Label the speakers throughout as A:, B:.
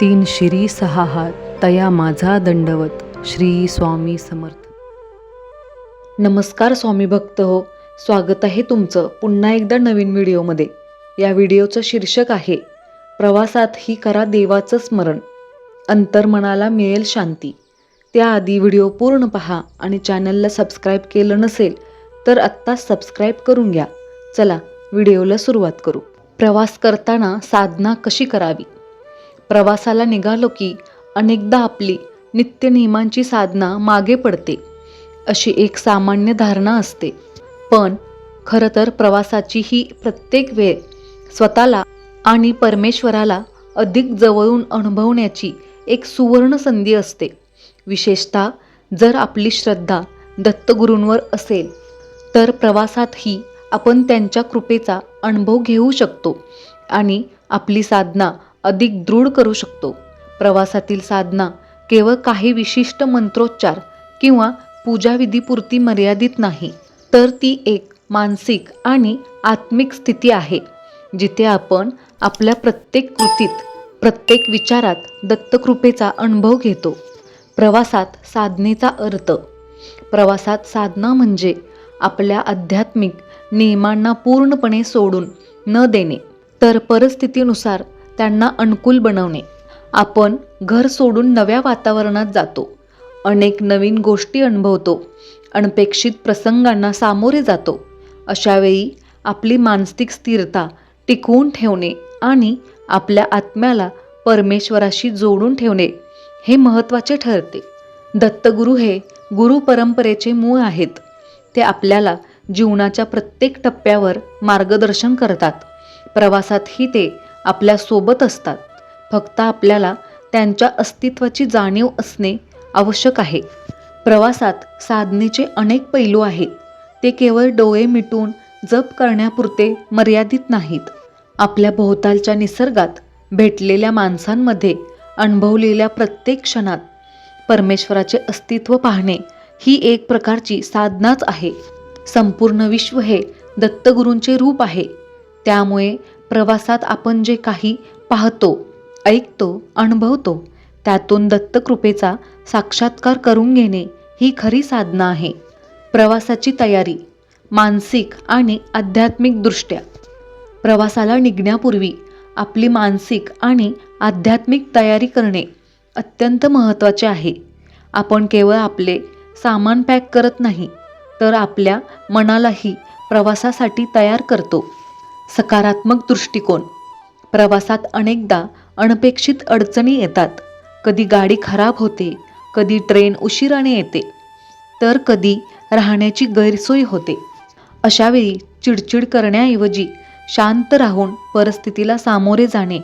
A: तीन शिरी सहा हात तया माझा दंडवत श्री स्वामी समर्थ. नमस्कार स्वामी भक्त हो स्वागत आहे तुमचं पुन्हा एकदा नवीन व्हिडिओमध्ये. या व्हिडिओचं शीर्षक आहे प्रवासात ही करा देवाचं स्मरण. अंतर्मनाला मिळेल शांती. त्याआधी व्हिडिओ पूर्ण पहा आणि चॅनलला सबस्क्राईब केलं नसेल तर आत्ताच सबस्क्राईब करून घ्या. चला व्हिडिओला सुरुवात करू. प्रवास करताना साधना कशी करावी? प्रवासाला निघालो की अनेकदा आपली नित्यनियमांची साधना मागे पडते. अशी एक सामान्य धारणा असते. पण खरं तर प्रवासाची ही प्रत्येक वेळ स्वतःला आणि परमेश्वराला अधिक जवळून अनुभवण्याची एक सुवर्ण संधी असते. विशेषतः जर आपली श्रद्धा दत्तगुरूंवर असेल तर प्रवासातही आपण त्यांच्या कृपेचा अनुभव घेऊ शकतो आणि आपली साधना अधिक दृढ करू शकतो. प्रवासातील साधना केवळ काही विशिष्ट मंत्रोच्चार किंवा पूजाविधीपुरती मर्यादित नाही तर ती एक मानसिक आणि आत्मिक स्थिती आहे जिथे आपण आपल्या प्रत्येक कृतीत प्रत्येक विचारात दत्तकृपेचा अनुभव घेतो. प्रवासात साधनेचा अर्थ. प्रवासात साधना म्हणजे आपल्या आध्यात्मिक नियमांना पूर्णपणे सोडून न देणे तर परिस्थितीनुसार त्यांना अनुकूल बनवणे. आपण घर सोडून नव्या वातावरणात जातो. अनेक नवीन गोष्टी अनुभवतो. अनपेक्षित प्रसंगांना सामोरे जातो. अशावेळी आपली मानसिक स्थिरता टिकवून ठेवणे आणि आपल्या आत्म्याला परमेश्वराशी जोडून ठेवणे हे महत्त्वाचे ठरते. दत्तगुरू हे गुरु परंपरेचे मूळ आहेत. ते आपल्याला जीवनाच्या प्रत्येक टप्प्यावर मार्गदर्शन करतात. प्रवासातही ते आपल्यासोबत असतात. फक्त आपल्याला त्यांच्या अस्तित्वाची जाणीव असणे आवश्यक आहे. प्रवासात साधनेचे अनेक पैलू आहेत. ते केवळ डोळे मिटून जप करण्यापुरते मर्यादित नाहीत. आपल्या भोवतालच्या निसर्गात भेटलेल्या माणसांमध्ये अनुभवलेल्या प्रत्येक क्षणात परमेश्वराचे अस्तित्व पाहणे ही एक प्रकारची साधनाच आहे. संपूर्ण विश्व हे दत्तगुरूंचे रूप आहे. त्यामुळे प्रवासात आपण जे काही पाहतो ऐकतो अनुभवतो त्यातून दत्तकृपेचा साक्षात्कार करून घेणे ही खरी साधना आहे. प्रवासाची तयारी मानसिक आणि आध्यात्मिकदृष्ट्या प्रवासाला निघण्यापूर्वी आपली मानसिक आणि आध्यात्मिक तयारी करणे अत्यंत महत्त्वाचे आहे. आपण केवळ आपले सामान पॅक करत नाही तर आपल्या मनालाही प्रवासासाठी तयार करतो. सकारात्मक दृष्टिकोन. प्रवासात अनेकदा अनपेक्षित अडचणी येतात. कधी गाडी खराब होते कधी ट्रेन उशिराने येते तर कधी राहण्याची गैरसोय होते. अशावेळी चिडचिड करण्याऐवजी शांत राहून परिस्थितीला सामोरे जाणे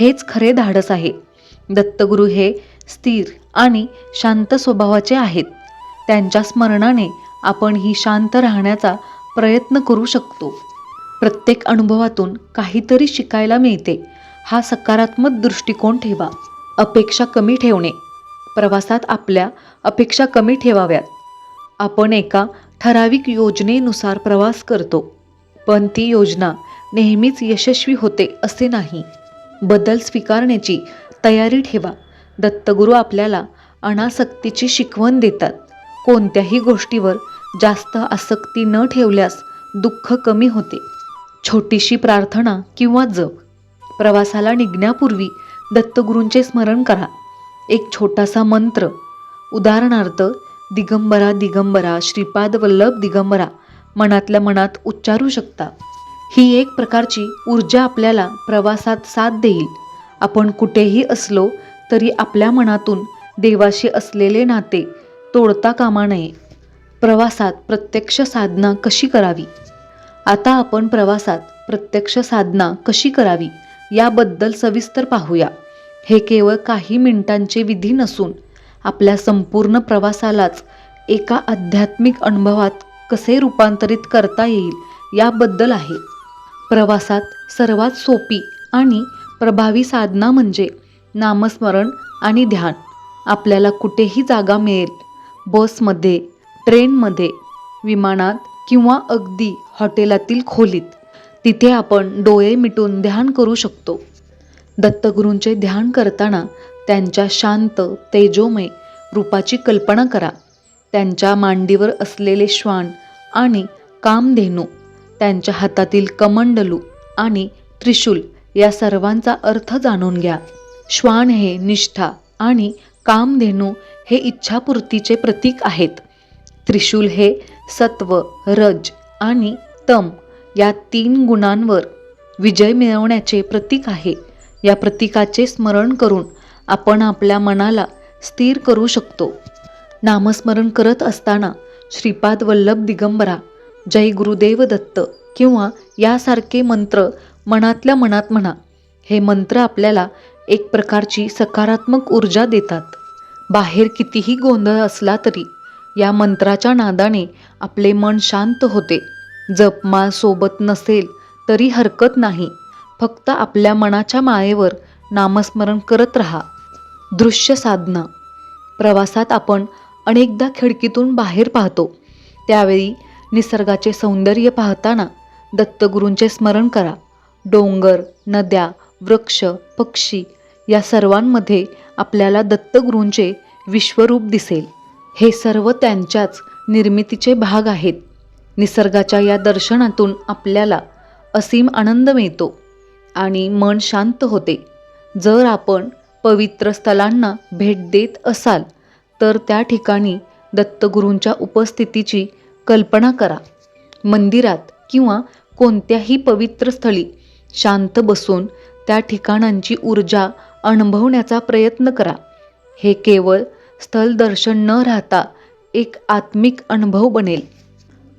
A: हेच खरे धाडस आहे. दत्तगुरू हे स्थिर आणि शांत स्वभावाचे आहेत. त्यांच्या स्मरणाने आपण ही शांत राहण्याचा प्रयत्न करू शकतो. प्रत्येक अनुभवातून काहीतरी शिकायला मिळते. हा सकारात्मक दृष्टिकोन ठेवा. अपेक्षा कमी ठेवणे. प्रवासात आपल्या अपेक्षा कमी ठेवाव्यात. आपण एका ठराविक योजनेनुसार प्रवास करतो. पण ती योजना नेहमीच यशस्वी होते असे नाही. बदल स्वीकारण्याची तयारी ठेवा. दत्तगुरू आपल्याला अनासक्तीची शिकवण देतात. कोणत्याही गोष्टीवर जास्त आसक्ती न ठेवल्यास दुःख कमी होते. छोटीशी प्रार्थना किंवा जप. प्रवासाला निघण्यापूर्वी दत्तगुरूंचे स्मरण करा. एक छोटासा मंत्र. उदाहरणार्थ दिगंबरा दिगंबरा श्रीपाद वल्लभ दिगंबरा मनातल्या मनात उच्चारू शकता. ही एक प्रकारची ऊर्जा आपल्याला प्रवासात साथ देईल. आपण कुठेही असलो तरी आपल्या मनातून देवाशी असलेले नाते तोडता कामा नये. प्रवासात प्रत्यक्ष साधना कशी करावी? आता आपण प्रवासात प्रत्यक्ष साधना कशी करावी याबद्दल सविस्तर पाहूया. हे केवळ काही मिनिटांचे विधी नसून आपल्या संपूर्ण प्रवासालाच एका आध्यात्मिक अनुभवात कसे रूपांतरित करता येईल याबद्दल आहे. प्रवासात सर्वात सोपी आणि प्रभावी साधना म्हणजे नामस्मरण आणि ध्यान. आपल्याला कुठेही जागा मिळेल. बसमध्ये ट्रेनमध्ये विमानात किंवा अगदी हॉटेलातील खोलीत. तिथे आपण डोळे मिटून ध्यान करू शकतो. दत्तगुरूंचे ध्यान करताना त्यांच्या शांत तेजोमय रूपाची कल्पना करा. त्यांच्या मांडीवर असलेले श्वान आणि कामधेनू त्यांच्या हातातील कमंडलू आणि त्रिशूल या सर्वांचा अर्थ जाणून घ्या. श्वान हे निष्ठा आणि कामधेनू हे इच्छापूर्तीचे प्रतीक आहेत. त्रिशूल हे सत्व रज आणि तम या तीन गुणांवर विजय मिळवण्याचे प्रतीक आहे. या प्रतीकाचे स्मरण करून आपण आपल्या मनाला स्थिर करू शकतो. नामस्मरण करत असताना श्रीपाद वल्लभ दिगंबरा जय गुरुदेव दत्त किंवा यासारखे मंत्र मनातल्या मनात म्हणा. हे मंत्र आपल्याला एक प्रकारची सकारात्मक ऊर्जा देतात. बाहेर कितीही गोंधळ असला तरी या मंत्राच्या नादाने आपले मन शांत होते. जपमाळ सोबत नसेल तरी हरकत नाही. फक्त आपल्या मनाच्या मायेवर नामस्मरण करत राहा. दृश्य साधना. प्रवासात आपण अनेकदा खिडकीतून बाहेर पाहतो. त्यावेळी निसर्गाचे सौंदर्य पाहताना दत्तगुरूंचे स्मरण करा. डोंगर नद्या वृक्ष पक्षी या सर्वांमध्ये आपल्याला दत्तगुरूंचे विश्वरूप दिसेल. हे सर्व त्यांच्याच निर्मितीचे भाग आहेत. निसर्गाच्या या दर्शनातून आपल्याला असीम आनंद मिळतो आणि मन शांत होते. जर आपण पवित्र स्थलांना भेट देत असाल तर त्या ठिकाणी दत्तगुरूंच्या उपस्थितीची कल्पना करा. मंदिरात किंवा कोणत्याही पवित्र स्थळी शांत बसून त्या ठिकाणांची ऊर्जा अनुभवण्याचा प्रयत्न करा. हे केवळ स्थल दर्शन न राहता एक आत्मिक अनुभव बनेल.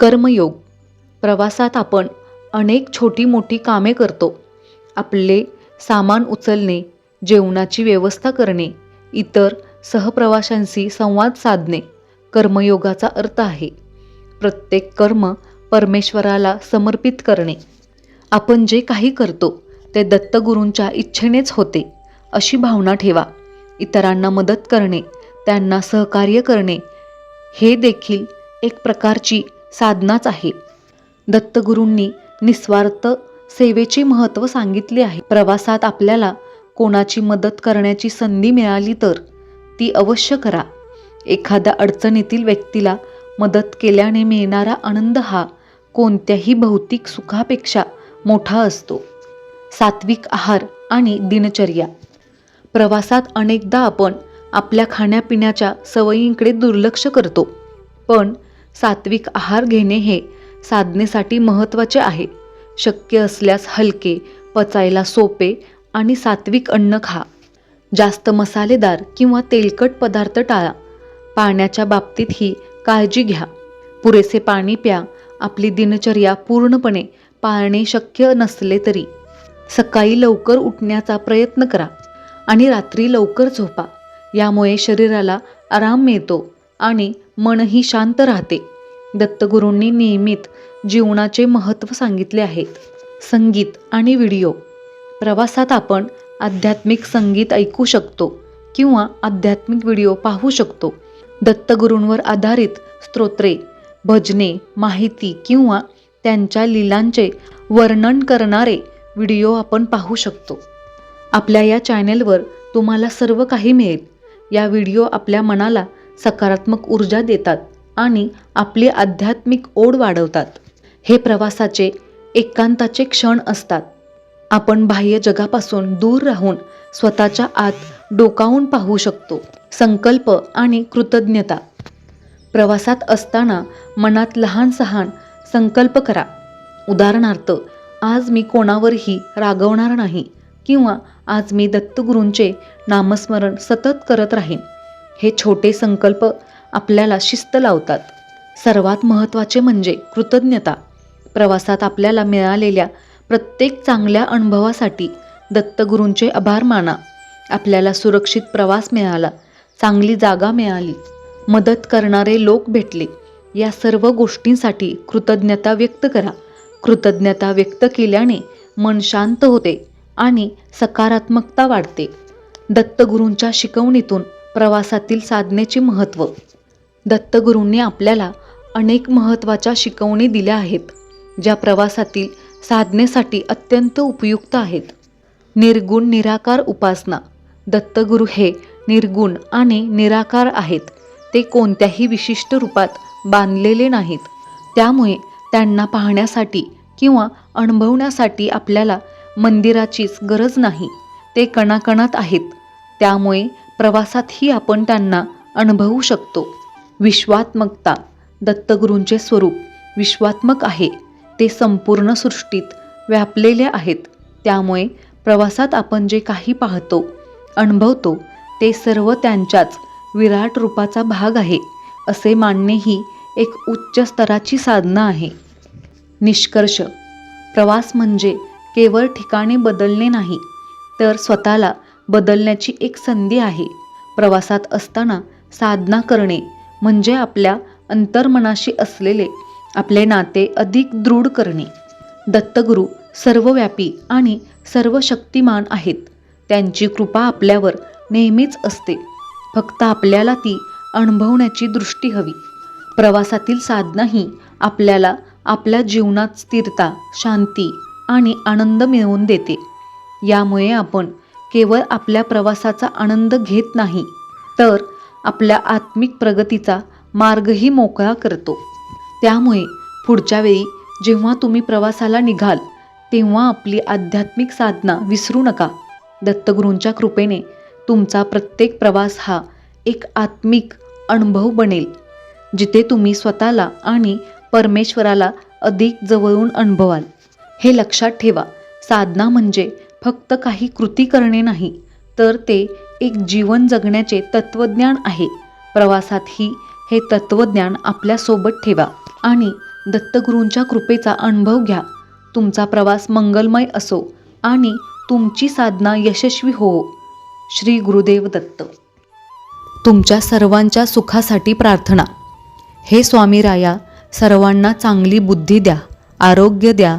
A: कर्मयोग. प्रवासात आपण अनेक छोटी मोठी कामे करतो. आपले सामान उचलणे जेवणाची व्यवस्था करणे इतर सहप्रवाशांशी संवाद साधणे कर्मयोगाचा अर्थ आहे. प्रत्येक कर्म परमेश्वराला समर्पित करणे. आपण जे काही करतो ते दत्तगुरूंच्या इच्छेनेच होते अशी भावना ठेवा. इतरांना मदत करणे त्यांना सहकार्य करणे हे देखील एक प्रकारची साधनाच आहे. दत्तगुरूंनी निस्वार्थ सेवेचे महत्त्व सांगितले आहे. प्रवासात आपल्याला कोणाची मदत करण्याची संधी मिळाली तर ती अवश्य करा. एखाद्या अडचणीतील व्यक्तीला मदत केल्याने मिळणारा आनंद हा कोणत्याही भौतिक सुखापेक्षा मोठा असतो. सात्विक आहार आणि दिनचर्या. प्रवासात अनेकदा आपण आपल्या खाण्यापिण्याच्या सवयींकडे दुर्लक्ष करतो. पण सात्विक आहार घेणे हे साधनेसाठी महत्त्वाचे आहे. शक्य असल्यास हलके पचायला सोपे आणि सात्विक अन्न खा. जास्त मसालेदार किंवा तेलकट पदार्थ टाळा. पाण्याच्या बाबतीतही काळजी घ्या. पुरेसे पाणी प्या. आपली दिनचर्या पूर्णपणे पाळणे शक्य नसले तरी. सकाळी लवकर उठण्याचा प्रयत्न करा आणि रात्री लवकर झोपा. यामुळे शरीराला आराम मिळतो आणि मनही शांत राहते. दत्तगुरूंनी नियमित जीवनाचे महत्त्व सांगितले आहे. संगीत आणि व्हिडिओ. प्रवासात आपण आध्यात्मिक संगीत ऐकू शकतो किंवा आध्यात्मिक व्हिडिओ पाहू शकतो. दत्तगुरूंवर आधारित स्तोत्रे भजने माहिती किंवा त्यांच्या लीलांचे वर्णन करणारे व्हिडिओ आपण पाहू शकतो. आपल्या या चॅनेलवर तुम्हाला सर्व काही मिळेल. या व्हिडिओ आपल्या मनाला सकारात्मक ऊर्जा देतात आणि आपली आध्यात्मिक ओढ वाढवतात. हे प्रवासाचे एकांताचे क्षण असतात. आपण बाह्य जगापासून दूर राहून स्वतःच्या आत डोकावून पाहू शकतो. संकल्प आणि कृतज्ञता. प्रवासात असताना मनात लहान सहान संकल्प करा. उदाहरणार्थ आज मी कोणावरही रागवणार नाही किंवा आज मी दत्तगुरूंचे नामस्मरण सतत करत राहीन. हे छोटे संकल्प आपल्याला शिस्त लावतात. सर्वात महत्त्वाचे म्हणजे कृतज्ञता. प्रवासात आपल्याला मिळालेल्या प्रत्येक चांगल्या अनुभवासाठी दत्तगुरूंचे आभार माना. आपल्याला सुरक्षित प्रवास मिळाला चांगली जागा मिळाली मदत करणारे लोक भेटले. या सर्व गोष्टींसाठी कृतज्ञता व्यक्त करा. कृतज्ञता व्यक्त केल्याने मन शांत होते. आणि सकारात्मकता वाढते. दत्तगुरूंच्या शिकवणीतून प्रवासातील साधनेचे महत्त्व. दत्तगुरूंनी आपल्याला अनेक महत्त्वाच्या शिकवणी दिल्या आहेत ज्या प्रवासातील साधनेसाठी अत्यंत उपयुक्त आहेत. निर्गुण निराकार उपासना. दत्तगुरू हे निर्गुण आणि निराकार आहेत. ते कोणत्याही विशिष्ट रूपात बांधलेले नाहीत. त्यामुळे त्यांना पाहण्यासाठी किंवा अनुभवण्यासाठी आपल्याला मंदिराचीच गरज नाही. ते कणाकणात आहेत. त्यामुळे प्रवासातही आपण त्यांना अनुभवू शकतो. विश्वात्मकता दत्तगुरूंचे स्वरूप विश्वात्मक आहे. ते संपूर्ण सृष्टीत व्यापलेले आहेत. त्यामुळे प्रवासात आपण जे काही पाहतो अनुभवतो ते सर्व त्यांच्याच विराट रूपाचा भाग आहे असे मानणे ही एक उच्च स्तराची साधना आहे. निष्कर्ष. प्रवास म्हणजे केवळ ठिकाणे बदलणे नाही तर स्वतःला बदलण्याची एक संधी आहे. प्रवासात असताना साधना करणे म्हणजे आपल्या अंतर्मनाशी असलेले आपले नाते अधिक दृढ करणे. दत्तगुरू सर्वव्यापी आणि सर्व शक्तिमान आहेत. त्यांची कृपा आपल्यावर नेहमीच असते. फक्त आपल्याला ती अनुभवण्याची दृष्टी हवी. प्रवासातील साधना ही आपल्याला आपल्या जीवनात स्थिरता शांती आणि आनंद मिळवून देते. यामुळे आपण केवळ आपल्या प्रवासाचा आनंद घेत नाही तर आपल्या आत्मिक प्रगतीचा मार्गही मोकळा करतो. त्यामुळे पुढच्या वेळी जेव्हा तुम्ही प्रवासाला निघाल तेव्हा आपली आध्यात्मिक साधना विसरू नका. दत्तगुरूंच्या कृपेने तुमचा प्रत्येक प्रवास हा एक आत्मिक अनुभव बनेल जिथे तुम्ही स्वतःला आणि परमेश्वराला अधिक जवळून अनुभवाल. हे लक्षात ठेवा. साधना म्हणजे फक्त काही कृती करणे नाही तर ते एक जीवन जगण्याचे तत्त्वज्ञान आहे. प्रवासातही हे तत्त्वज्ञान आपल्यासोबत ठेवा आणि दत्तगुरूंच्या कृपेचा अनुभव घ्या. तुमचा प्रवास मंगलमय असो आणि तुमची साधना यशस्वी हो. श्री गुरुदेव दत्त. तुमच्या सर्वांच्या सुखासाठी प्रार्थना. हे स्वामी राया सर्वांना चांगली बुद्धी द्या आरोग्य द्या